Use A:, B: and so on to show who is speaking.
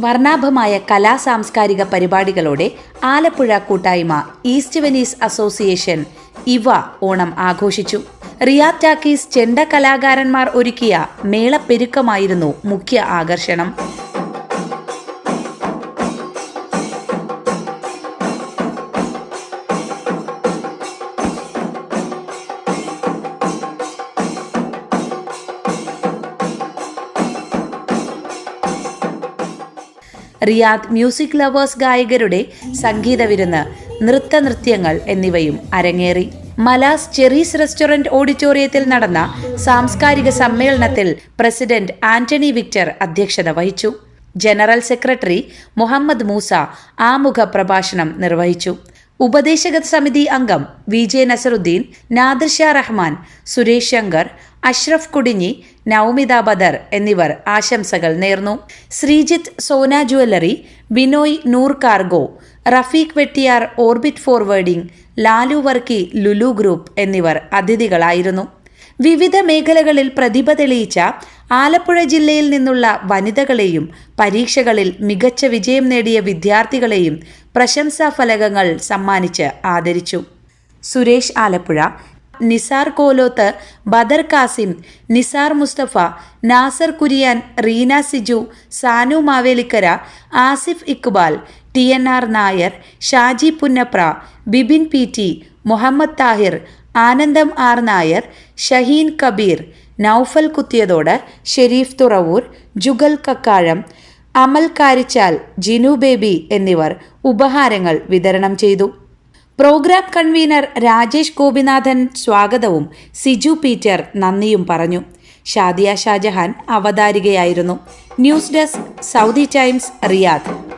A: വർണാഭമായ കലാ സാംസ്കാരിക പരിപാടികളോടെ ആലപ്പുഴ കൂട്ടായ്മ ഈസ്റ്റ് വെനീസ് അസോസിയേഷൻ ഇവ ഓണം ആഘോഷിച്ചു. റിയാദ് ടാക്കീസ് ചെണ്ട കലാകാരന്മാർ ഒരുക്കിയ മേളപ്പെരുക്കമായിരുന്നു മുഖ്യ ആകർഷണം. റിയാദ് മ്യൂസിക് ലവേഴ്സ് ഗായകരുടെ സംഗീത വിരുന്ന് നൃത്ത നൃത്യങ്ങൾ എന്നിവയും അരങ്ങേറി. മലാസ് ചെറീസ് റെസ്റ്റോറന്റ് ഓഡിറ്റോറിയത്തിൽ നടന്ന സാംസ്കാരിക സമ്മേളനത്തിൽ പ്രസിഡന്റ് ആന്റണി വിക്ടർ അധ്യക്ഷത വഹിച്ചു. ജനറൽ സെക്രട്ടറി മുഹമ്മദ് മൂസ ആമുഖ പ്രഭാഷണം നിർവഹിച്ചു. ഉപദേശക സമിതി അംഗം വി ജെ നസറുദ്ദീൻ നാദിർഷ റഹ്മാൻ സുരേഷ് ശങ്കർ അഷ്റഫ് കുടിഞ്ഞി നൌമിത ബദർ എന്നിവർ ആശംസകൾ നേർന്നു. Sreejith Sona jewellery Binoy Noor cargo Rafeeq Vettiyar orbit forwarding Lalu Varkey Lulu group എന്നിവർ അതിഥികളായിരുന്നു. വിവിധ മേഖലകളിൽ പ്രതിഭ തെളിയിച്ച ആലപ്പുഴ ജില്ലയിൽ നിന്നുള്ള വനിതകളെയും പരീക്ഷകളിൽ മികച്ച വിജയം നേടിയ വിദ്യാർത്ഥികളെയും പ്രശംസാ ഫലകങ്ങൾ സമ്മാനിച്ച് ആദരിച്ചു. Suresh Alappuzha Nisar Koloth Badar Kasim Nisar Musthafa Nasar Kurian Reena Siju Sanu Mavelikara Asif Iqbal T N R Nair Shaji Punnapra Bibin P T Muhammad Thahir Anandam R Nair Shaheen Kabir Naufal Kuthiyathode Sherif Thuravoor Jugal Kakkazham Amal Karichal Jinu Baby എന്നിവർ ഉപഹാരങ്ങൾ വിതരണം ചെയ്തു. Programme convener Rajesh Gopinathan സ്വാഗതവും Siju Peter നന്ദിയും പറഞ്ഞു. Shadiya Shajahan അവതാരികയായിരുന്നു. News desk Saudi Times Riyadh.